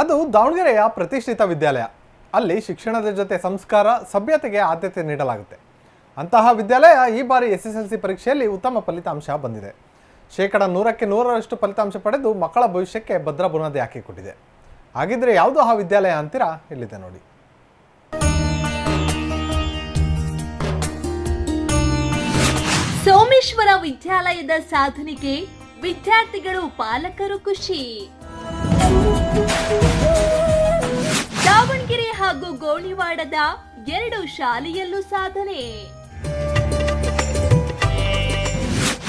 ಅದು ದಾವಣಗೆರೆಯ ಪ್ರತಿಷ್ಠಿತ ವಿದ್ಯಾಲಯ. ಅಲ್ಲಿ ಶಿಕ್ಷಣದ ಜೊತೆ ಸಂಸ್ಕಾರ, ಸಭ್ಯತೆಗೆ ಆದ್ಯತೆ ನೀಡಲಾಗುತ್ತೆ. ಅಂತಹ ವಿದ್ಯಾಲಯ ಈ ಬಾರಿ ಎಸ್ ಎಸ್ ಎಲ್ ಸಿ ಪರೀಕ್ಷೆಯಲ್ಲಿ ಉತ್ತಮ ಫಲಿತಾಂಶ ಬಂದಿದೆ. ಶೇಕಡ ನೂರಕ್ಕೆ ನೂರರಷ್ಟು ಫಲಿತಾಂಶ ಪಡೆದು ಮಕ್ಕಳ ಭವಿಷ್ಯಕ್ಕೆ ಭದ್ರ ಬುನಾದಿ ಹಾಕಿಕೊಟ್ಟಿದೆ. ಹಾಗಿದ್ರೆ ಯಾವುದು ಆ ವಿದ್ಯಾಲಯ ಅಂತೀರಾ? ಇಲ್ಲಿದೆ ನೋಡಿ. ಸೋಮೇಶ್ವರ ವಿದ್ಯಾಲಯದ ಸಾಧನೆಗೆ ವಿದ್ಯಾರ್ಥಿಗಳು ಪಾಲಕರು ಖುಷಿ. ದಾವಣಗೆರೆ ಹಾಗೂ ಗೋಣಿವಾಡದ ಎರಡು ಶಾಲೆಯಲ್ಲೂ ಸಾಧನೆ.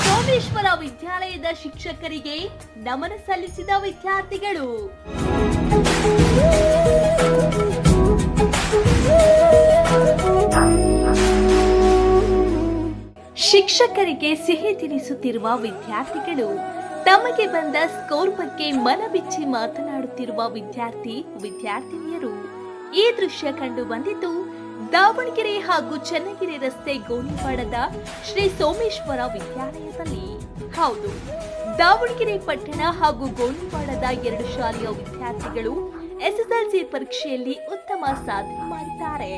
ಸೋಮೇಶ್ವರ ವಿದ್ಯಾಲಯದ ಶಿಕ್ಷಕರಿಗೆ ನಮನ ಸಲ್ಲಿಸಿದ ವಿದ್ಯಾರ್ಥಿಗಳು. ಶಿಕ್ಷಕರಿಗೆ ಸಿಹಿ ತಿನಿಸುತ್ತಿರುವ ವಿದ್ಯಾರ್ಥಿಗಳು. ತಮಗೆ ಬಂದ ಸ್ಕೋರ್ ಬಗ್ಗೆ ಮನಬಿಚ್ಚಿ ಮಾತನಾಡುತ್ತಿರುವ ವಿದ್ಯಾರ್ಥಿ, ವಿದ್ಯಾರ್ಥಿನಿಯರು, ಈ ದೃಶ್ಯ ಕಂಡು ಬಂದಿದ್ದು ದಾವಣಗೆರೆ ಹಾಗೂ ಚನ್ನಗಿರಿ ರಸ್ತೆ ಗೋಣಿಪಾಡದ ಶ್ರೀ ಸೋಮೇಶ್ವರ ವಿದ್ಯಾಲಯದಲ್ಲಿ. ಹೌದು, ದಾವಣಗೆರೆ ಪಟ್ಟಣ ಹಾಗೂ ಗೋಣಿಪಾಡದ ಎರಡು ಶಾಲೆಯ ವಿದ್ಯಾರ್ಥಿಗಳು ಎಸ್ಎಸ್ಎಲ್ಸಿ ಪರೀಕ್ಷೆಯಲ್ಲಿ ಉತ್ತಮ ಸಾಧನೆ ಮಾಡಿದ್ದಾರೆ.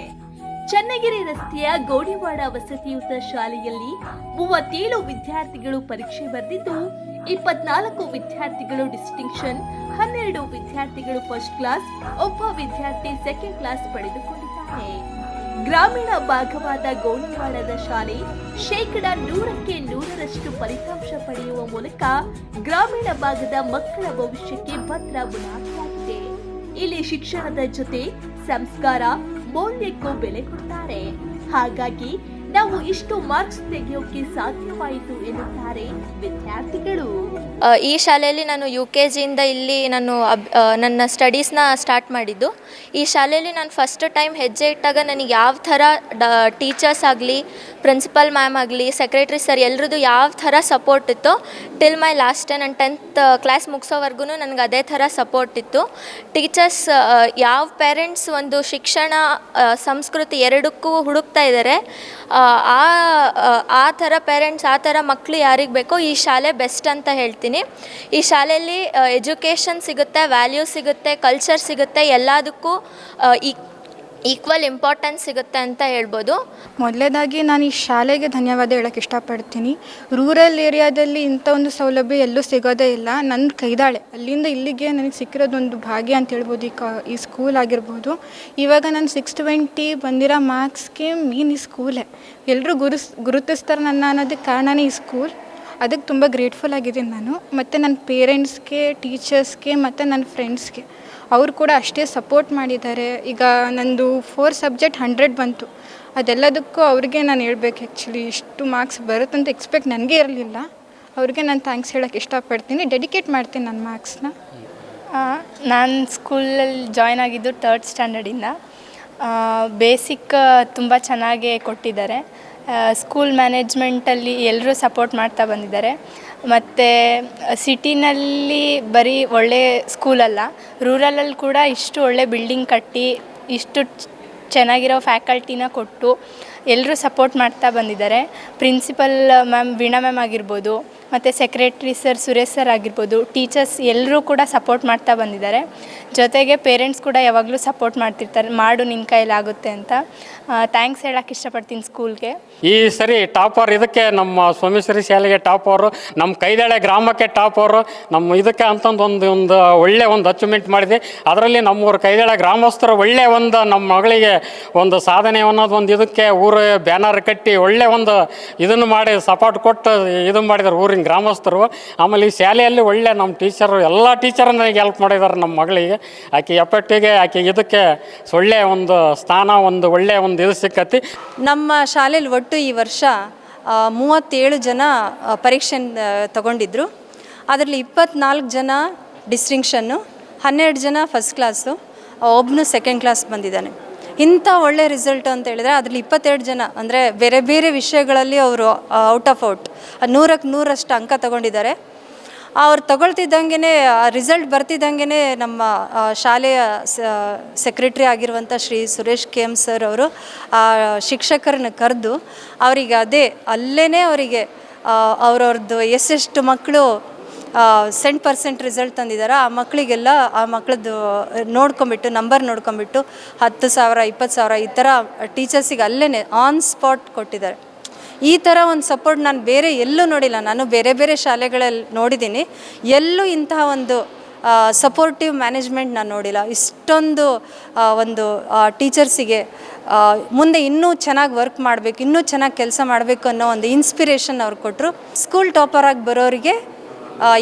ಚನ್ನಗಿರಿ ರಸ್ತೆಯ ಗೋಡಿವಾಡ ವಸತಿಯುತ ಶಾಲೆಯಲ್ಲಿ ಮೂವತ್ತೇಳು ವಿದ್ಯಾರ್ಥಿಗಳು ಪರೀಕ್ಷೆ ಬರೆದಿದ್ದು ಇಪ್ಪತ್ನಾಲ್ಕು ವಿದ್ಯಾರ್ಥಿಗಳು ಡಿಸ್ಟಿಂಕ್ಷನ್ ಹನ್ನೆರಡು ವಿದ್ಯಾರ್ಥಿಗಳು ಫಸ್ಟ್ ಕ್ಲಾಸ್ ಒಬ್ಬ ವಿದ್ಯಾರ್ಥಿ ಸೆಕೆಂಡ್ ಕ್ಲಾಸ್ ಪಡೆದುಕೊಂಡಿದ್ದಾರೆ ಗ್ರಾಮೀಣ ಭಾಗವಾದ ಗೋಣಿವಾಡದ ಶಾಲೆ ಶೇಕಡ ನೂರಕ್ಕೆ ನೂರರಷ್ಟು ಫಲಿತಾಂಶ ಪಡೆಯುವ ಮೂಲಕ ಗ್ರಾಮೀಣ ಭಾಗದ ಮಕ್ಕಳ ಭವಿಷ್ಯಕ್ಕೆ ಭದ್ರ ಬುನಾದಿಯಾಗಿದೆ ಇಲ್ಲಿ ಶಿಕ್ಷಣದ ಜೊತೆ ಸಂಸ್ಕಾರ, ಮೌಲ್ಯಕ್ಕೂ ಬೆಲೆ ಕೊಡ್ತಾರೆ. ಹಾಗಾಗಿ ನಾವು ಇಷ್ಟು ಮಾರ್ಕ್ಸ್ ತೆಗೆಯೋಕೆ ಸಾಧ್ಯವಾಯಿತು ಎನ್ನುತ್ತಾರೆ ವಿದ್ಯಾರ್ಥಿಗಳು. ಈ ಶಾಲೆಯಲ್ಲಿ ನಾನು ಯು ಕೆ ಜಿಯಿಂದ ಇಲ್ಲಿ ನಾನು ಅಬ್ ನನ್ನ ಸ್ಟಡೀಸ್ನ ಸ್ಟಾರ್ಟ್ ಮಾಡಿದ್ದು. ಈ ಶಾಲೆಯಲ್ಲಿ ನಾನು ಫಸ್ಟ್ ಟೈಮ್ ಹೆಜ್ಜೆ ಇಟ್ಟಾಗ ನನಗೆ ಯಾವ ಥರ ಡ, ಟೀಚರ್ಸ್ ಆಗಲಿ, ಪ್ರಿನ್ಸಿಪಲ್ ಮ್ಯಾಮ್ ಆಗಲಿ ಸೆಕ್ರೆಟ್ರಿ ಸರ್ ಎಲ್ಲರದ್ದು ಯಾವ ಥರ ಸಪೋರ್ಟ್ ಇತ್ತು ಟಿಲ್ ಮೈ ಲಾಸ್ಟ್ ನಾನು ಟೆಂತ್ ಕ್ಲಾಸ್ ಮುಗಿಸೋವರೆಗೂ ನನಗೆ ಅದೇ ಥರ ಸಪೋರ್ಟ್ ಇತ್ತು. ಟೀಚರ್ಸ್ ಯಾವ ಪೇರೆಂಟ್ಸ್ ಒಂದು ಶಿಕ್ಷಣ ಸಂಸ್ಕೃತಿ ಎರಡಕ್ಕೂ ಹುಡುಕ್ತಾ ಇದ್ದಾರೆ ಆ ಆ ಥರ ಪೇರೆಂಟ್ಸ್ ಆ ಥರ ಮಕ್ಕಳು ಯಾರಿಗೆ ಬೇಕೋ ಈ ಶಾಲೆ ಬೆಸ್ಟ್ ಅಂತ ಹೇಳ್ತೀನಿ ಈ ಶಾಲೆಯಲ್ಲಿ ಎಜುಕೇಷನ್ ಸಿಗುತ್ತೆ ವ್ಯಾಲ್ಯೂ ಸಿಗುತ್ತೆ ಕಲ್ಚರ್ ಸಿಗುತ್ತೆ, ಎಲ್ಲದಕ್ಕೂ ಈ ಈಕ್ವಲ್ ಇಂಪಾರ್ಟೆನ್ಸ್ ಸಿಗುತ್ತೆ ಅಂತ ಹೇಳ್ಬೋದು. ಮೊದಲೇದಾಗಿ ನಾನು ಈ ಶಾಲೆಗೆ ಧನ್ಯವಾದ ಹೇಳೋಕ್ಕೆ ಇಷ್ಟಪಡ್ತೀನಿ. ರೂರಲ್ ಏರಿಯಾದಲ್ಲಿ ಇಂಥ ಒಂದು ಸೌಲಭ್ಯ ಎಲ್ಲೂ ಸಿಗೋದೇ ಇಲ್ಲ. ನನ್ನ ಕೈದಾಳೆ, ಅಲ್ಲಿಂದ ಇಲ್ಲಿಗೆ ನನಗೆ ಸಿಕ್ಕಿರೋದೊಂದು ಭಾಗ್ಯ ಅಂತ ಹೇಳ್ಬೋದು. ಈ ಕಾ, ಈ ಸ್ಕೂಲ್ ಆಗಿರ್ಬೋದು. ಇವಾಗ ನಾನು ಸಿಕ್ಸ್ ಟ್ವೆಂಟಿ ಬಂದಿರೋ ಮಾರ್ಕ್ಸ್ಗೆ ಮೀನ್ ಈ ಸ್ಕೂಲೇ ಎಲ್ಲರೂ ಗುರುಸ್, ಗುರುತಿಸ್ತಾರೆ ನನ್ನ ಅನ್ನೋದಕ್ಕೆ ಕಾರಣನೇ ಈ ಸ್ಕೂಲ್ ಅದಕ್ಕೆ ತುಂಬ ಗ್ರೇಟ್ಫುಲ್ ಆಗಿದ್ದೀನಿ ನಾನು. ಮತ್ತು ನನ್ನ ಪೇರೆಂಟ್ಸ್ಗೆ ಟೀಚರ್ಸ್ಗೆ ಮತ್ತು ನನ್ನ ಫ್ರೆಂಡ್ಸ್ಗೆ ಅವರು ಕೂಡ ಅಷ್ಟೇ ಸಪೋರ್ಟ್ ಮಾಡಿದ್ದಾರೆ. ಈಗ ನಂದು ಫೋರ್ ಸಬ್ಜೆಕ್ಟ್ ಹಂಡ್ರೆಡ್ ಬಂತು. ಅದೆಲ್ಲದಕ್ಕೂ ಅವ್ರಿಗೆ ನಾನು ಹೇಳ್ಬೇಕು ಆ್ಯಕ್ಚುಲಿ ಇಷ್ಟು ಮಾರ್ಕ್ಸ್ ಬರುತ್ತಂತ ಎಕ್ಸ್ಪೆಕ್ಟ್ ನನಗೆ ಇರಲಿಲ್ಲ. ಅವ್ರಿಗೆ ನಾನು ಥ್ಯಾಂಕ್ಸ್ ಹೇಳೋಕ್ಕೆ ಇಷ್ಟಪಡ್ತೀನಿ. ಡೆಡಿಕೇಟ್ ಮಾಡ್ತೀನಿ ನನ್ನ ಮಾರ್ಕ್ಸ್ನ ನಾನು ಸ್ಕೂಲಲ್ಲಿ ಜಾಯ್ನ್ ಆಗಿದ್ದು ಥರ್ಡ್ ಸ್ಟ್ಯಾಂಡರ್ಡಿಂದ ಬೇಸಿಕ್ ತುಂಬ ಚೆನ್ನಾಗೇ ಕೊಟ್ಟಿದ್ದಾರೆ. ಸ್ಕೂಲ್ ಮ್ಯಾನೇಜ್ಮೆಂಟಲ್ಲಿ ಎಲ್ಲರೂ ಸಪೋರ್ಟ್ ಮಾಡ್ತಾ ಬಂದಿದ್ದಾರೆ. ಮತ್ತು ಸಿಟಿನಲ್ಲಿ ಬರೀ ಒಳ್ಳೆ ಸ್ಕೂಲಲ್ಲ ರೂರಲಲ್ಲಿ ಕೂಡ ಇಷ್ಟು ಒಳ್ಳೆ ಬಿಲ್ಡಿಂಗ್ ಕಟ್ಟಿ, ಇಷ್ಟು ಚೆನ್ನಾಗಿರೋ ಫ್ಯಾಕಲ್ಟಿನ ಕೊಟ್ಟು ಎಲ್ಲರೂ ಸಪೋರ್ಟ್ ಮಾಡ್ತಾ ಬಂದಿದ್ದಾರೆ. ಪ್ರಿನ್ಸಿಪಲ್ ಮ್ಯಾಮ್ ವೀಣಾ ಮ್ಯಾಮ್ ಆಗಿರ್ಬೋದು ಮತ್ತು ಸೆಕ್ರೆಟ್ರಿ ಸರ್ ಸುರೇಶ್ ಸರ್ ಆಗಿರ್ಬೋದು ಟೀಚರ್ಸ್ ಎಲ್ಲರೂ ಕೂಡ ಸಪೋರ್ಟ್ ಮಾಡ್ತಾ ಬಂದಿದ್ದಾರೆ. ಜೊತೆಗೆ ಪೇರೆಂಟ್ಸ್ ಕೂಡ ಯಾವಾಗಲೂ ಸಪೋರ್ಟ್ ಮಾಡ್ತಿರ್ತಾರೆ, ಮಾಡು ನಿನ್ನ ಕೈಲಾಗುತ್ತೆ ಅಂತ. ಥ್ಯಾಂಕ್ಸ್ ಹೇಳಕ್ಕೆ ಇಷ್ಟಪಡ್ತೀನಿ ಸ್ಕೂಲ್ಗೆ ಈ ಸರಿ ಟಾಪರ್ ಇದಕ್ಕೆ ನಮ್ಮ ಸೋಮೇಶ್ವರಿ ಶಾಲೆಗೆ ಟಾಪರು ನಮ್ಮ ಕೈದಾಳೆ ಗ್ರಾಮಕ್ಕೆ ಟಾಪರು ನಮ್ಮ ಇದಕ್ಕೆ ಅಂತಂದು ಒಂದು ಒಂದು ಒಳ್ಳೆಯ ಒಂದು ಅಚೀವ್ಮೆಂಟ್ ಮಾಡಿದೆ. ಅದರಲ್ಲಿ ನಮ್ಮೂರು ಕೈದಾಳೆ ಗ್ರಾಮಸ್ಥರು ಒಳ್ಳೆಯ ಒಂದು ನಮ್ಮ ಮಗಳಿಗೆ ಒಂದು ಸಾಧನೆ ಅನ್ನೋದು ಒಂದು ಇದಕ್ಕೆ ಊರು ಬ್ಯಾನರ್ ಕಟ್ಟಿ ಒಳ್ಳೆಯ ಒಂದು ಇದನ್ನು ಮಾಡಿ ಸಪೋರ್ಟ್ ಕೊಟ್ಟು ಇದು ಮಾಡಿದ್ದಾರೆ ಊರಿನ ಗ್ರಾಮಸ್ಥರು, ಆಮೇಲೆ ಈ ಶಾಲೆಯಲ್ಲಿ ಒಳ್ಳೆ ನಮ್ಮ ಟೀಚರು, ಎಲ್ಲ ಟೀಚರ್ ನನಗೆ ಹೆಲ್ಪ್ ಮಾಡಿದ್ದಾರೆ ನಮ್ಮ ಮಗಳಿಗೆ. ಆಕೆ ಎಫೆಕ್ಟಿಗೆ ಆಕೆ ಇದಕ್ಕೆ ಒಳ್ಳೆ ಒಂದು ಸ್ಥಾನ, ಒಂದು ಒಳ್ಳೆ ಒಂದು ಇದು ಸಿಕ್ಕತಿ. ನಮ್ಮ ಶಾಲೆಯಲ್ಲಿ ಒಟ್ಟು ಈ ವರ್ಷ ಮೂವತ್ತೇಳು ಜನ ಪರೀಕ್ಷೆ ತಗೊಂಡಿದ್ರು. ಅದರಲ್ಲಿ ಇಪ್ಪತ್ನಾಲ್ಕು ಜನ ಡಿಸ್ಟಿಂಕ್ಷನ್ನು ಹನ್ನೆರಡು ಜನ ಫಸ್ಟ್ ಕ್ಲಾಸು ಒಬ್ಬನು ಸೆಕೆಂಡ್ ಕ್ಲಾಸ್ ಬಂದಿದ್ದಾನೆ. ಇಂಥ ಒಳ್ಳೆ ರಿಸಲ್ಟ್ ಅಂತ ಹೇಳಿದ್ರೆ ಅದರಲ್ಲಿ ಇಪ್ಪತ್ತೆರಡು ಜನ, ಅಂದರೆ ಬೇರೆ ಬೇರೆ ವಿಷಯಗಳಲ್ಲಿ ಅವರು ಔಟ್ ಆಫ್ ಔಟ್ ನೂರಕ್ಕೆ ನೂರಷ್ಟು ಅಂಕ ತಗೊಂಡಿದ್ದಾರೆ. ಅವ್ರು ತಗೊಳ್ತಿದ್ದಂಗೆ ರಿಸಲ್ಟ್ ಬರ್ತಿದ್ದಂಗೆ ನಮ್ಮ ಶಾಲೆಯ ಸೆಕ್ರೆಟ್ರಿ ಆಗಿರುವಂಥ Shri Suresh K M sir ಅವರು, ಆ, ಶಿಕ್ಷಕರನ್ನ ಕರೆದು, ಅವರಿಗೆ ಅದೇ ಅಲ್ಲೇ ಅವರಿಗೆ ಅವ್ರವ್ರದ್ದು ಎಷ್ಟೆಷ್ಟು ಮಕ್ಕಳು ಸೆಂಟ್ ಪರ್ಸೆಂಟ್ ರಿಸಲ್ಟ್ ತಂದಿದ್ದಾರೆ ಆ ಮಕ್ಕಳಿಗೆಲ್ಲ ಆ ಮಕ್ಕಳದ್ದು ನೋಡ್ಕೊಂಬಿಟ್ಟು, ನಂಬರ್ ನೋಡ್ಕೊಂಬಿಟ್ಟು ಹತ್ತು ಸಾವಿರ, ಇಪ್ಪತ್ತು ಸಾವಿರ ಈ ಥರ ಟೀಚರ್ಸಿಗೆ ಅಲ್ಲೇ ಆನ್ ಸ್ಪಾಟ್ ಕೊಟ್ಟಿದ್ದಾರೆ. ಈ ಥರ ಒಂದು ಸಪೋರ್ಟ್ ನಾನು ಬೇರೆ ಎಲ್ಲೂ ನೋಡಿಲ್ಲ. ನಾನು ಬೇರೆ ಬೇರೆ ಶಾಲೆಗಳಲ್ಲಿ ನೋಡಿದ್ದೀನಿ. ಎಲ್ಲೂ ಇಂತಹ ಒಂದು ಸಪೋರ್ಟಿವ್ ಮ್ಯಾನೇಜ್ಮೆಂಟ್ ನಾನು ನೋಡಿಲ್ಲ. ಇಷ್ಟೊಂದು ಒಂದು ಟೀಚರ್ಸಿಗೆ ಮುಂದೆ ಇನ್ನೂ ಚೆನ್ನಾಗಿ ವರ್ಕ್ ಮಾಡಬೇಕು, ಇನ್ನೂ ಚೆನ್ನಾಗಿ ಕೆಲಸ ಮಾಡಬೇಕು ಅನ್ನೋ ಒಂದು ಇನ್ಸ್ಪಿರೇಷನ್ ಅವ್ರು ಕೊಟ್ಟರು ಸ್ಕೂಲ್ ಟಾಪರಾಗಿ ಬರೋರಿಗೆ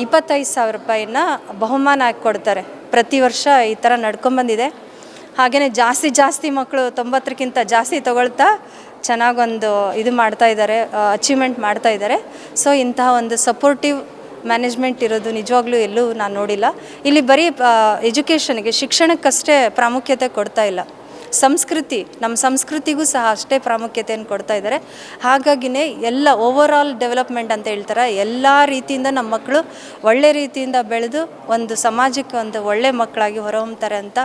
ಇಪ್ಪತ್ತೈದು ಸಾವಿರ ರೂಪಾಯಿನ ಬಹುಮಾನ ಹಾಕಿ ಕೊಡ್ತಾರೆ ಪ್ರತಿ ವರ್ಷ ಈ ಥರ ನಡ್ಕೊಂಬಂದಿದೆ ಹಾಗೆಯೇ ಜಾಸ್ತಿ ಜಾಸ್ತಿ ಮಕ್ಕಳು ತೊಂಬತ್ತಕ್ಕಿಂತ ಜಾಸ್ತಿ ತಗೊಳ್ತಾ ಚೆನ್ನಾಗೊಂದು ಇದು ಮಾಡ್ತಾ ಇದ್ದಾರೆ ಅಚೀವ್ಮೆಂಟ್ ಮಾಡ್ತಾ ಇದ್ದಾರೆ. ಸೊ ಇಂತಹ ಒಂದು ಸಪೋರ್ಟಿವ್ ಮ್ಯಾನೇಜ್ಮೆಂಟ್ ಇರೋದು ನಿಜವಾಗ್ಲೂ ಎಲ್ಲೂ ನಾನು ನೋಡಿಲ್ಲ. ಇಲ್ಲಿ ಬರೀ ಎಜುಕೇಷನ್ಗೆ ಶಿಕ್ಷಣಕ್ಕಷ್ಟೇ ಪ್ರಾಮುಖ್ಯತೆ ಕೊಡ್ತಾ ಇಲ್ಲ. ಸಂಸ್ಕೃತಿ, ನಮ್ಮ ಸಂಸ್ಕೃತಿಗೂ ಸಹ ಅಷ್ಟೇ ಪ್ರಾಮುಖ್ಯತೆಯನ್ನು ಕೊಡ್ತಾ ಇದ್ದಾರೆ. ಹಾಗಾಗಿನೇ ಎಲ್ಲ ಓವರ್ ಆಲ್ ಡೆವಲಪ್ಮೆಂಟ್ ಅಂತ ಹೇಳ್ತಾರೆ, ಎಲ್ಲ ರೀತಿಯಿಂದ ನಮ್ಮ ಮಕ್ಕಳು ಒಳ್ಳೆ ರೀತಿಯಿಂದ ಬೆಳೆದು ಒಂದು ಸಮಾಜಕ್ಕೆ ಒಂದು ಒಳ್ಳೆ ಮಕ್ಕಳಾಗಿ ಹೊರಹೊಮ್ತಾರೆ ಅಂತ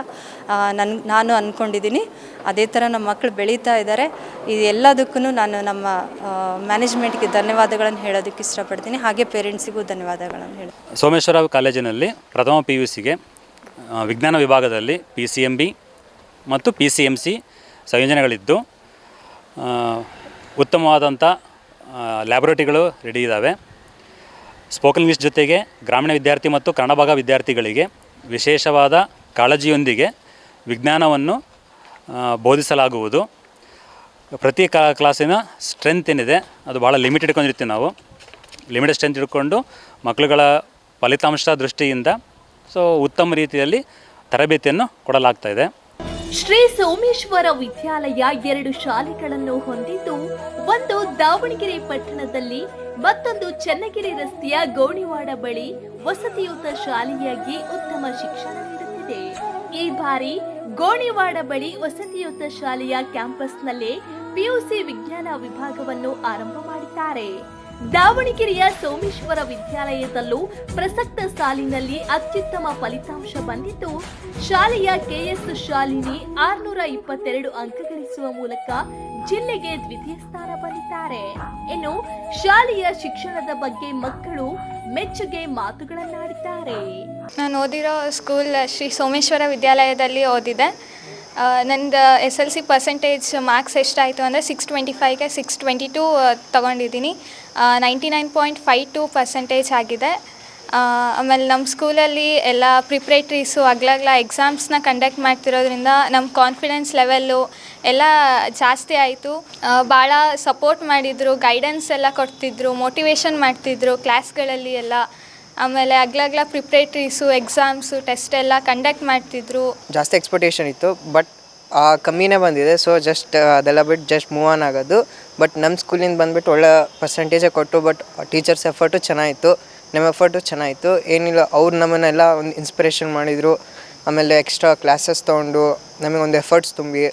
ನನ್, ನಾನು ಅಂದ್ಕೊಂಡಿದ್ದೀನಿ ಅದೇ ಥರ ನಮ್ಮ ಮಕ್ಕಳು ಬೆಳೀತಾ ಇದ್ದಾರೆ. ಇದು ಎಲ್ಲದಕ್ಕೂ ನಾನು ನಮ್ಮ ಮ್ಯಾನೇಜ್ಮೆಂಟ್ಗೆ ಧನ್ಯವಾದಗಳನ್ನು ಹೇಳೋದಕ್ಕೆ ಇಷ್ಟಪಡ್ತೀನಿ. ಹಾಗೆ ಪೇರೆಂಟ್ಸಿಗೂ ಧನ್ಯವಾದಗಳನ್ನು ಹೇಳಿ ಸೋಮೇಶ್ವರ ಕಾಲೇಜಿನಲ್ಲಿ ಪ್ರಥಮ ಪಿ ಯು ಸಿಗೆ ವಿಜ್ಞಾನ ವಿಭಾಗದಲ್ಲಿ ಪಿ ಸಿ ಎಂ ಬಿ ಮತ್ತು ಪಿ ಸಿ ಎಂ ಸಿ ಸಂಯೋಜನೆಗಳಿದ್ದು ಉತ್ತಮವಾದಂಥ ಲ್ಯಾಬೊರೇಟರಿಗಳು ರೆಡಿ ಇದ್ದಾವೆ ಸ್ಪೋಕನ್ ಇಂಗ್ಲೀಷ್ ಜೊತೆಗೆ ಗ್ರಾಮೀಣ ವಿದ್ಯಾರ್ಥಿ ಮತ್ತು ಕನ್ನಡ ಭಾಗ ವಿದ್ಯಾರ್ಥಿಗಳಿಗೆ ವಿಶೇಷವಾದ ಕಾಳಜಿಯೊಂದಿಗೆ ವಿಜ್ಞಾನವನ್ನು ಬೋಧಿಸಲಾಗುವುದು. ಪ್ರತಿ ಕಾ ಕ್ಲಾಸಿನ ಸ್ಟ್ರೆಂತ್ ಏನಿದೆ, ಅದು ಭಾಳ ಲಿಮಿಟೆಡ್ ಇಟ್ಕೊಂಡಿರ್ತೀವಿ ನಾವು. ಲಿಮಿಟೆಡ್ ಸ್ಟ್ರೆಂತ್ ಇಟ್ಕೊಂಡು ಮಕ್ಕಳುಗಳ ಫಲಿತಾಂಶ ದೃಷ್ಟಿಯಿಂದ ಸೊ ಉತ್ತಮ ರೀತಿಯಲ್ಲಿ ತರಬೇತಿಯನ್ನು ಕೊಡಲಾಗ್ತಾ ಇದೆ. ಶ್ರೀ ಸೋಮೇಶ್ವರ ವಿದ್ಯಾಲಯ ಎರಡು ಶಾಲೆಗಳನ್ನು ಹೊಂದಿದ್ದು, ಒಂದು ದಾವಣಗೆರೆ ಪಟ್ಟಣದಲ್ಲಿ, ಮತ್ತೊಂದು ಚನ್ನಗಿರಿ ರಸ್ತೆಯ ಗೋಣಿವಾಡ ಬಳಿ ವಸತಿಯುತ ಶಾಲೆಯಾಗಿ ಉತ್ತಮ ಶಿಕ್ಷಣ ನೀಡುತ್ತಿದೆ. ಈ ಬಾರಿ ಗೋಣಿವಾಡ ಬಳಿ ವಸತಿಯುತ ಶಾಲೆಯ ಕ್ಯಾಂಪಸ್ನಲ್ಲೇ ಪಿಯುಸಿ ವಿಜ್ಞಾನ ವಿಭಾಗವನ್ನು ಆರಂಭ ಮಾಡಿದ್ದಾರೆ. ದಾವಣಗೆರೆಯ ಸೋಮೇಶ್ವರ ವಿದ್ಯಾಲಯದಲ್ಲೂ ಪ್ರಸಕ್ತ ಸಾಲಿನಲ್ಲಿ ಅತ್ಯುತ್ತಮ ಫಲಿತಾಂಶ ಬಂದಿದ್ದು, ಶಾಲೆಯ ಕೆಎಸ್ ಶಾಲಿನಿ ಆರ್ನೂರ ಇಪ್ಪತ್ತೆರಡು ಅಂಕ ಗಳಿಸುವ ಮೂಲಕ ಜಿಲ್ಲೆಗೆ ದ್ವಿತೀಯ ಸ್ಥಾನ ಬಂದಿದ್ದಾರೆ ಇನ್ನು ಶಾಲೆಯ ಶಿಕ್ಷಣದ ಬಗ್ಗೆ ಮಕ್ಕಳು ಮೆಚ್ಚುಗೆ ಮಾತುಗಳನ್ನಾಡಿದ್ದಾರೆ. ನಾನು ಓದಿರೋ ಸ್ಕೂಲ್ ಶ್ರೀ ಸೋಮೇಶ್ವರ ವಿದ್ಯಾಲಯದಲ್ಲಿ ಓದಿದೆ. ನಂದು S L C percentage marks ಎಷ್ಟಾಯಿತು ಅಂದರೆ ಸಿಕ್ಸ್ ಟ್ವೆಂಟಿ ಫೈವ್ಗೆ ಸಿಕ್ಸ್ ಟ್ವೆಂಟಿ ಟೂ ತೊಗೊಂಡಿದ್ದೀನಿ. Ninety nine point five two percentage ಆಗಿದೆ. ಆಮೇಲೆ ನಮ್ಮ ಸ್ಕೂಲಲ್ಲಿ ಎಲ್ಲ ಪ್ರಿಪ್ರೇಟ್ರೀಸು ಅಗ್ಲಾಗ್ಲ ಎಕ್ಸಾಮ್ಸ್ನ ಕಂಡಕ್ಟ್ ಮಾಡ್ತಿರೋದ್ರಿಂದ ನಮ್ಮ ಕಾನ್ಫಿಡೆನ್ಸ್ ಲೆವೆಲ್ಲು ಎಲ್ಲ ಜಾಸ್ತಿ ಆಯಿತು. ಭಾಳ ಸಪೋರ್ಟ್ ಮಾಡಿದರು ಗೈಡೆನ್ಸ್ ಎಲ್ಲ ಕೊಡ್ತಿದ್ರು ಮೋಟಿವೇಶನ್ ಮಾಡ್ತಿದ್ರು ಕ್ಲಾಸ್ಗಳಲ್ಲಿ ಎಲ್ಲ. ಆಮೇಲೆ ಅಗ್ಲಾಗ್ಲ ಪ್ರಿಪ್ರೇಟ್ರೀಸು ಎಕ್ಸಾಮ್ಸು ಟೆಸ್ಟ್ ಎಲ್ಲ ಕಂಡಕ್ಟ್ ಮಾಡ್ತಿದ್ರು. ಜಾಸ್ತಿ ಎಕ್ಸ್ಪೆಕ್ಟೇಷನ್ ಇತ್ತು ಬಟ್ ಕಮ್ಮಿನೇ ಬಂದಿದೆ. ಸೊ ಜಸ್ಟ್ ಅದೆಲ್ಲ ಬಿಟ್ಟು ಜಸ್ಟ್ ಮೂವ್ ಆನ್ ಆಗೋದು. ಬಟ್ ನಮ್ಮ ಸ್ಕೂಲಿಂದ ಬಂದುಬಿಟ್ಟು ಒಳ್ಳೆ ಪರ್ಸೆಂಟೇಜೇ ಕೊಟ್ಟು ಬಟ್ ಟೀಚರ್ಸ್ ಎಫರ್ಟು ಚೆನ್ನಾಗಿತ್ತು. ನಮ್ಮ ಎಫರ್ಟು ಚೆನ್ನಾಗಿತ್ತು. ಏನಿಲ್ಲ, ಅವ್ರು ನಮ್ಮನ್ನೆಲ್ಲ ಒಂದು ಇನ್ಸ್ಪಿರೇಷನ್ ಮಾಡಿದರು. ಆಮೇಲೆ ಎಕ್ಸ್ಟ್ರಾ ಕ್ಲಾಸಸ್ ತೊಗೊಂಡು ನಮಗೊಂದು ಎಫರ್ಟ್ಸ್ ತುಂಬಿ,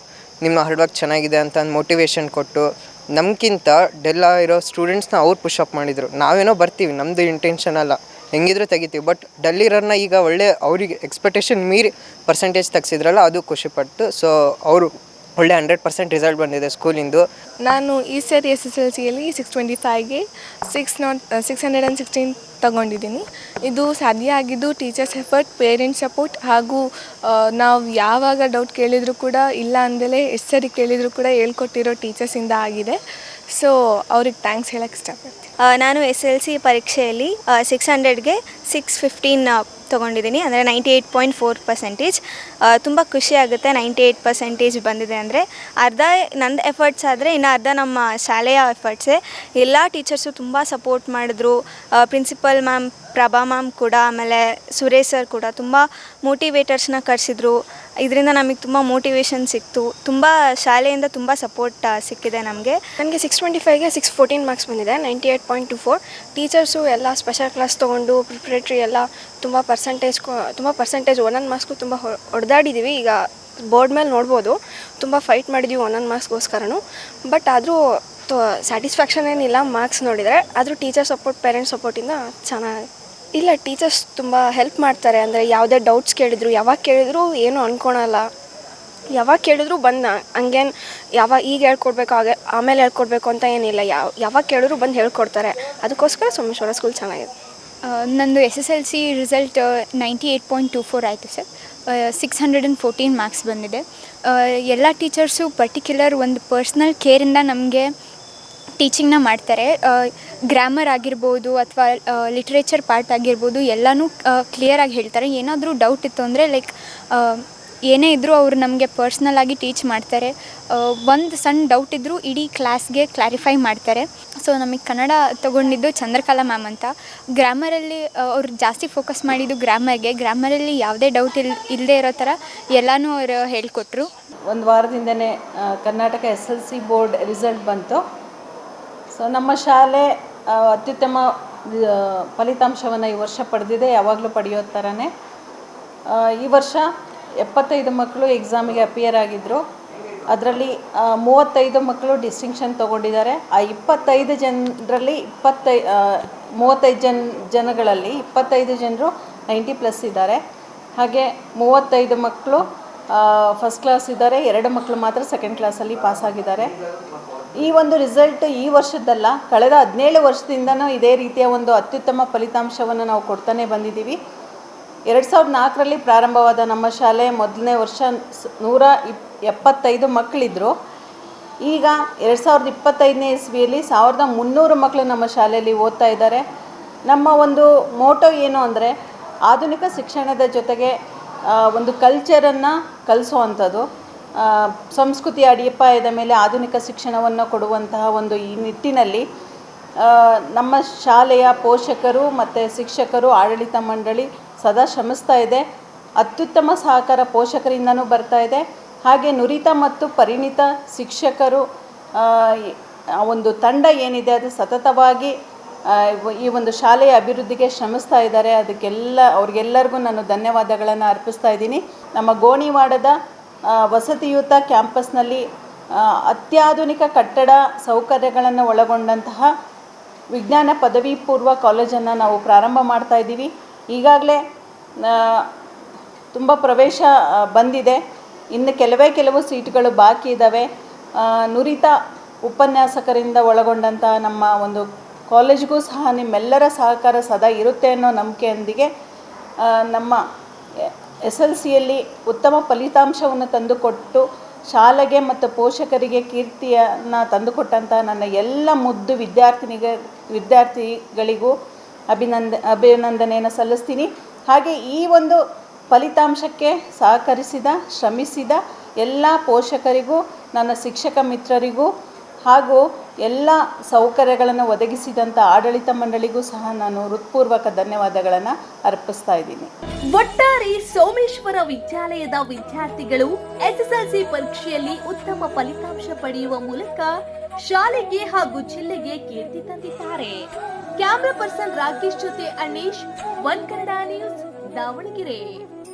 ನಿಮ್ಮ ಹಾರ್ಡ್ ವರ್ಕ್ ಚೆನ್ನಾಗಿದೆ ಅಂತ ಒಂದು ಮೋಟಿವೇಶನ್ ಕೊಟ್ಟು ನಮ್ಗಿಂತ ಡೆಲ್ಲ ಇರೋ ಸ್ಟೂಡೆಂಟ್ಸ್ನ ಅವ್ರು ಪುಷಪ್ ಮಾಡಿದರು. ನಾವೇನೋ ಬರ್ತೀವಿ ನಮ್ಮದು ಇಂಟೆನ್ಷನ್ ಅಲ್ಲ. ಹೆಂಗಿದ್ರೂ ತೆಗಿತೀವಿ. ಬಟ್ ಡಲ್ಲಿರೋನ್ನ ಈಗ ಒಳ್ಳೆ ಅವರಿಗೆ ಎಕ್ಸ್ಪೆಕ್ಟೇಷನ್ ಮೀರಿ ಪರ್ಸೆಂಟೇಜ್ ತೆಗ್ಸಿದ್ರಲ್ಲ, ಅದು ಖುಷಿಪಟ್ಟು ಸೊ ಅವರು ಒಳ್ಳೆ ಹಂಡ್ರೆಡ್ ಪರ್ಸೆಂಟ್ ರಿಸಲ್ಟ್ ಬಂದಿದೆ ಸ್ಕೂಲಿಂದು. ನಾನು ಈ ಸರಿ ಎಸ್ ಎಸ್ ಎಲ್ ಸಿಯಲ್ಲಿ six twenty ಫೈವ್ಗೆ six not six hundred and sixteen ತಗೊಂಡಿದ್ದೀನಿ. ಇದು ಸಾಧ್ಯ ಆಗಿದ್ದು ಟೀಚರ್ಸ್ ಎಫರ್ಟ್ ಪೇರೆಂಟ್ಸ್ ಸಪೋರ್ಟ್ ಹಾಗೂ ನಾವು ಯಾವಾಗ ಡೌಟ್ ಕೇಳಿದರೂ ಕೂಡ ಇಲ್ಲ ಅಂದಲೇ ಎಷ್ಟು ಸರಿ ಕೇಳಿದರೂ ಕೂಡ ಹೇಳ್ಕೊಟ್ಟಿರೋ ಟೀಚರ್ಸಿಂದ ಆಗಿದೆ. ಸೊ ಅವ್ರಿಗೆ ಥ್ಯಾಂಕ್ಸ್ ಹೇಳಕ್ಕೆ ಇಷ್ಟಪಡ್ತೀನಿ. ನಾನು ಎಸ್ ಎಲ್ ಸಿ ಪರೀಕ್ಷೆಯಲ್ಲಿ ಸಿಕ್ಸ್ ಹಂಡ್ರೆಡ್ಗೆ ಸಿಕ್ಸ್ ಫಿಫ್ಟೀನ್ ತೊಗೊಂಡಿದ್ದೀನಿ. ಅಂದರೆ ninety eight point four percentage ತುಂಬ ಖುಷಿ ಆಗುತ್ತೆ. ನೈಂಟಿ ಏಯ್ಟ್ ಪರ್ಸೆಂಟೇಜ್ ಬಂದಿದೆ ಅಂದರೆ ಅರ್ಧ ನಂದು ಎಫರ್ಟ್ಸ್ ಆದರೆ ಇನ್ನು ಅರ್ಧ ನಮ್ಮ ಶಾಲೆಯ ಎಫರ್ಟ್ಸೇ ಎಲ್ಲ ಟೀಚರ್ಸು ತುಂಬ ಸಪೋರ್ಟ್ ಮಾಡಿದ್ರು. ಪ್ರಿನ್ಸಿಪಲ್ ಮ್ಯಾಮ್ ಪ್ರಭಾ ಮ್ಯಾಮ್ ಕೂಡ, ಆಮೇಲೆ ಸುರೇಶ್ ಸರ್ ಕೂಡ ತುಂಬ ಮೋಟಿವೇಟರ್ಸ್ನ ಕರೆಸಿದ್ರು. ಇದರಿಂದ ನಮಗೆ ತುಂಬ ಮೋಟಿವೇಶನ್ ಸಿಕ್ತು. ತುಂಬ ಶಾಲೆಯಿಂದ ತುಂಬ ಸಪೋರ್ಟ್ ಸಿಕ್ಕಿದೆ ನಮಗೆ. ನನಗೆ ಸಿಕ್ಸ್ ಟ್ವೆಂಟಿ ಫೈವ್ಗೆ ಸಿಕ್ಸ್ ಫೋರ್ಟೀನ್ ಮಾರ್ಕ್ಸ್ ಬಂದಿದೆ ninety eight point two four teachers ಎಲ್ಲ ಸ್ಪೆಷಲ್ ಕ್ಲಾಸ್ ತೊಗೊಂಡು ಪ್ರಿಪ್ರೇಟ್ರಿ ಎಲ್ಲ ತುಂಬ ಪರ್ಸೆಂಟೇಜ್ ತುಂಬ ಪರ್ಸೆಂಟೇಜ್ ಒಂದೊಂದು ಮಾರ್ಕ್ಸ್ಗೂ ತುಂಬ ಹೊಡೆದಾಡಿದ್ದೀವಿ ಈಗ ಬೋರ್ಡ್ ಮೇಲೆ ನೋಡ್ಬೋದು. ತುಂಬ ಫೈಟ್ ಮಾಡಿದ್ದೀವಿ ಒಂದೊಂದು ಮಾರ್ಕ್ಸ್ಗೋಸ್ಕರನೂ ಬಟ್ ಆದರೂ ಸ್ಯಾಟಿಸ್ಫ್ಯಾಕ್ಷನ್ ಏನಿಲ್ಲ ಮಾರ್ಕ್ಸ್ ನೋಡಿದರೆ. ಆದರೂ ಟೀಚರ್ ಸಪೋರ್ಟ್ ಪೇರೆಂಟ್ಸ್ ಸಪೋರ್ಟಿಂದ ಚೆನ್ನಾಗಿ ಇಲ್ಲ ಟೀಚರ್ಸ್ ತುಂಬ ಹೆಲ್ಪ್ ಮಾಡ್ತಾರೆ. ಅಂದರೆ ಯಾವುದೇ ಡೌಟ್ಸ್ ಕೇಳಿದ್ರು, ಯಾವಾಗ ಕೇಳಿದ್ರು ಏನೂ ಅಂದ್ಕೊಳಲ್ಲ ಯಾವಾಗ ಕೇಳಿದ್ರು ಬಂದು, ಹಂಗೇನು ಯಾವಾಗ ಈಗ ಹೇಳ್ಕೊಡ್ಬೇಕು, ಹಾಗೆ ಆಮೇಲೆ ಹೇಳ್ಕೊಡ್ಬೇಕು ಅಂತ ಏನಿಲ್ಲ. ಯಾವ ಯಾವಾಗ ಕೇಳಿದ್ರು ಬಂದು ಹೇಳ್ಕೊಡ್ತಾರೆ. ಅದಕ್ಕೋಸ್ಕರ ಸೋಮೇಶ್ವರ ಸ್ಕೂಲ್ ಚೆನ್ನಾಗಿದೆ. ನಂದು S S L C result ninety eight point two four ಆಯಿತು sir. Six hundred and fourteen marks ಬಂದಿದೆ. ಎಲ್ಲ ಟೀಚರ್ಸು ಪರ್ಟಿಕ್ಯುಲರ್ ಒಂದು ಪರ್ಸ್ನಲ್ ಕೇರಿಂದ ನಮಗೆ ಟೀಚಿಂಗ್ನ ಮಾಡ್ತಾರೆ. ಗ್ರಾಮರ್ ಆಗಿರ್ಬೋದು ಅಥವಾ ಲಿಟ್ರೇಚರ್ ಪಾರ್ಟ್ ಆಗಿರ್ಬೋದು ಎಲ್ಲನೂ ಕ್ಲಿಯರಾಗಿ ಹೇಳ್ತಾರೆ. ಏನಾದರೂ ಡೌಟ್ ಇತ್ತು ಅಂದರೆ ಲೈಕ್ ಏನೇ ಇದ್ದರೂ ಅವರು ನಮಗೆ ಪರ್ಸ್ನಲ್ ಆಗಿ ಟೀಚ್ ಮಾಡ್ತಾರೆ. ಒಂದು ಸಣ್ಣ ಡೌಟ್ ಇದ್ದರೂ ಇಡೀ ಕ್ಲಾಸ್ಗೆ ಕ್ಲಾರಿಫೈ ಮಾಡ್ತಾರೆ. ಸೊ ನಮಗೆ ಕನ್ನಡ ತಗೊಂಡಿದ್ದು ಚಂದ್ರಕಲಾ ಮ್ಯಾಮ್ ಅಂತ. ಗ್ರಾಮರಲ್ಲಿ ಅವ್ರು ಜಾಸ್ತಿ ಫೋಕಸ್ ಮಾಡಿದ್ದು ಗ್ರಾಮರ್ಗೆ ಗ್ರಾಮರಲ್ಲಿ ಯಾವುದೇ ಡೌಟ್ ಇಲ್ ಇಲ್ಲದೆ ಇರೋ ಥರ ಎಲ್ಲನೂ ಅವರು ಹೇಳಿಕೊಟ್ರು. ಒಂದು ವಾರದಿಂದನೇ Karnataka S L C board result ಬಂತು. ಸೊ ನಮ್ಮ ಶಾಲೆ ಅತ್ಯುತ್ತಮ ಫಲಿತಾಂಶವನ್ನು ಈ ವರ್ಷ ಪಡೆದಿದೆ, ಯಾವಾಗಲೂ ಪಡೆಯೋ ಥರನೇ. ಈ ವರ್ಷ ಎಪ್ಪತ್ತೈದು ಮಕ್ಕಳು ಎಕ್ಸಾಮಿಗೆ ಅಪಿಯರ್ ಆಗಿದ್ದರು ಅದರಲ್ಲಿ ಮೂವತ್ತೈದು ಮಕ್ಕಳು ಡಿಸ್ಟಿಂಕ್ಷನ್ ತೊಗೊಂಡಿದ್ದಾರೆ. ಆ ಇಪ್ಪತ್ತೈದು ಜನರಲ್ಲಿ ಇಪ್ಪತ್ತೈ ಮೂವತ್ತೈದು ಜನ, ಜನಗಳಲ್ಲಿ ಇಪ್ಪತ್ತೈದು ಜನರು ನೈಂಟಿ ಪ್ಲಸ್ ಇದ್ದಾರೆ. ಹಾಗೆ ಮೂವತ್ತೈದು ಮಕ್ಕಳು ಫಸ್ಟ್ ಕ್ಲಾಸ್ ಇದ್ದಾರೆ. ಎರಡು ಮಕ್ಕಳು ಮಾತ್ರ ಸೆಕೆಂಡ್ ಕ್ಲಾಸಲ್ಲಿ ಪಾಸ್ ಆಗಿದ್ದಾರೆ. ಈ ಒಂದು ರಿಸಲ್ಟ್ ಈ ವರ್ಷದ್ದಲ್ಲ ಕಳೆದ ಹದಿನೇಳು ವರ್ಷದಿಂದನೂ ಇದೇ ರೀತಿಯ ಒಂದು ಅತ್ಯುತ್ತಮ ಫಲಿತಾಂಶವನ್ನು ನಾವು ಕೊಡ್ತಾನೆ ಬಂದಿದ್ದೀವಿ. ಎರಡು ಸಾವಿರದ ನಾಲ್ಕರಲ್ಲಿ ಪ್ರಾರಂಭವಾದ ನಮ್ಮ ಶಾಲೆ ಮೊದಲನೇ ವರ್ಷ ನೂರ ಇಪ್ ಎಪ್ಪತ್ತೈದು ಮಕ್ಕಳಿದ್ದರು ಈಗ ಎರಡು ಸಾವಿರದ ಇಪ್ಪತ್ತೈದನೇ ಇಸ್ವಿಯಲ್ಲಿ ಸಾವಿರದ ಮುನ್ನೂರು ಮಕ್ಕಳು ನಮ್ಮ ಶಾಲೆಯಲ್ಲಿ ಓದ್ತಾ ಇದ್ದಾರೆ. ನಮ್ಮ ಒಂದು ಮೋಟೋ ಏನು ಅಂದರೆ ಆಧುನಿಕ ಶಿಕ್ಷಣದ ಜೊತೆಗೆ ಒಂದು ಕಲ್ಚರನ್ನು ಕಲಿಸುವಂಥದ್ದು ಆ, ಸಂಸ್ಕೃತಿಯ ಅಡಿಪಾಯದ ಮೇಲೆ ಆಧುನಿಕ ಶಿಕ್ಷಣವನ್ನು ಕೊಡುವಂತಹ ಒಂದು ಈ ನಿಟ್ಟಿನಲ್ಲಿ ನಮ್ಮ ಶಾಲೆಯ ಪೋಷಕರು ಮತ್ತು ಶಿಕ್ಷಕರು, ಆಡಳಿತ ಮಂಡಳಿ ಸದಾ ಶ್ರಮಿಸ್ತಾ ಇದೆ. ಅತ್ಯುತ್ತಮ ಸಹಕಾರ ಪೋಷಕರಿಂದನೂ ಬರ್ತಾ ಇದೆ. ಹಾಗೆ ನುರಿತ ಮತ್ತು ಪರಿಣಿತ ಶಿಕ್ಷಕರು ಒಂದು ತಂಡ ಏನಿದೆ, ಅದು ಸತತವಾಗಿ ಈ ಒಂದು ಶಾಲೆಯ ಅಭಿವೃದ್ಧಿಗೆ ಶ್ರಮಿಸ್ತಾ ಇದ್ದಾರೆ. ಅದಕ್ಕೆಲ್ಲ, ಅವ್ರಿಗೆಲ್ಲರಿಗೂ ನಾನು ಧನ್ಯವಾದಗಳನ್ನು ಅರ್ಪಿಸ್ತಾ ಇದ್ದೀನಿ. ನಮ್ಮ ಗೋಣಿವಾಡದ ವಸತಿಯುತ ಕ್ಯಾಂಪಸ್ನಲ್ಲಿ ಅತ್ಯಾಧುನಿಕ ಕಟ್ಟಡ ಸೌಕರ್ಯಗಳನ್ನು ಒಳಗೊಂಡಂತಹ ವಿಜ್ಞಾನ ಪದವಿ ಪೂರ್ವ ಕಾಲೇಜನ್ನು ನಾವು ಪ್ರಾರಂಭ ಮಾಡ್ತಾ ಇದ್ದೀವಿ. ಈಗಾಗಲೇ ತುಂಬ ಪ್ರವೇಶ ಬಂದಿದೆ. ಇನ್ನು ಕೆಲವೇ ಕೆಲವು ಸೀಟ್ಗಳು ಬಾಕಿ ಇದ್ದಾವೆ ನುರಿತ ಉಪನ್ಯಾಸಕರಿಂದ ಒಳಗೊಂಡಂತಹ ನಮ್ಮ ಒಂದು ಕಾಲೇಜ್ಗೂ ಸಹ ನಿಮ್ಮೆಲ್ಲರ ಸಹಕಾರ ಸದಾ ಇರುತ್ತೆ ಅನ್ನೋ ನಂಬಿಕೆಯೊಂದಿಗೆ ನಮ್ಮ ಎಸ್ ಎಲ್ ಸಿಯಲ್ಲಿ ಉತ್ತಮ ಫಲಿತಾಂಶವನ್ನು ತಂದುಕೊಟ್ಟು ಶಾಲೆಗೆ ಮತ್ತು ಪೋಷಕರಿಗೆ ಕೀರ್ತಿಯನ್ನು ತಂದುಕೊಟ್ಟಂತಹ ನನ್ನ ಎಲ್ಲ ಮುದ್ದು ವಿದ್ಯಾರ್ಥಿನಿಗ, ವಿದ್ಯಾರ್ಥಿಗಳಿಗೂ ಅಭಿನಂದ, ಅಭಿನಂದನೆಯನ್ನು ಸಲ್ಲಿಸ್ತೀನಿ. ಹಾಗೆ ಈ ಒಂದು ಫಲಿತಾಂಶಕ್ಕೆ ಸಹಕರಿಸಿದ, ಶ್ರಮಿಸಿದ ಎಲ್ಲ ಪೋಷಕರಿಗೂ, ನನ್ನ ಶಿಕ್ಷಕ ಮಿತ್ರರಿಗೂ ಹಾಗೂ ಎಲ್ಲ ಸೌಕರ್ಯಗಳನ್ನು ಒದಗಿಸಿದಂಥ ಆಡಳಿತ ಮಂಡಳಿಗೂ ಸಹ ನಾನು ಹೃತ್ಪೂರ್ವಕ ಧನ್ಯವಾದಗಳನ್ನು ಅರ್ಪಿಸ್ತಾ ಇದ್ದೀನಿ. ಒಟ್ಟಾರೆ ಸೋಮೇಶ್ವರ ವಿದ್ಯಾಲಯದ ವಿದ್ಯಾರ್ಥಿಗಳು ಎಸ್ಎಸ್ಎಲ್ಸಿ ಪರೀಕ್ಷೆಯಲ್ಲಿ ಉತ್ತಮ ಫಲಿತಾಂಶ ಪಡೆಯುವ ಮೂಲಕ ಶಾಲೆಗೆ ಹಾಗೂ ಜಿಲ್ಲೆಗೆ ಕೀರ್ತಿ ತಂದಿದ್ದಾರೆ. ಕ್ಯಾಮ್ರಾ ಪರ್ಸನ್ ರಾಕೇಶ್ ಜೊತೆ ಅನೀಶ್, ಒನ್ ಕನ್ನಡ ನ್ಯೂಸ್ ದಾವಣಗೆರೆ.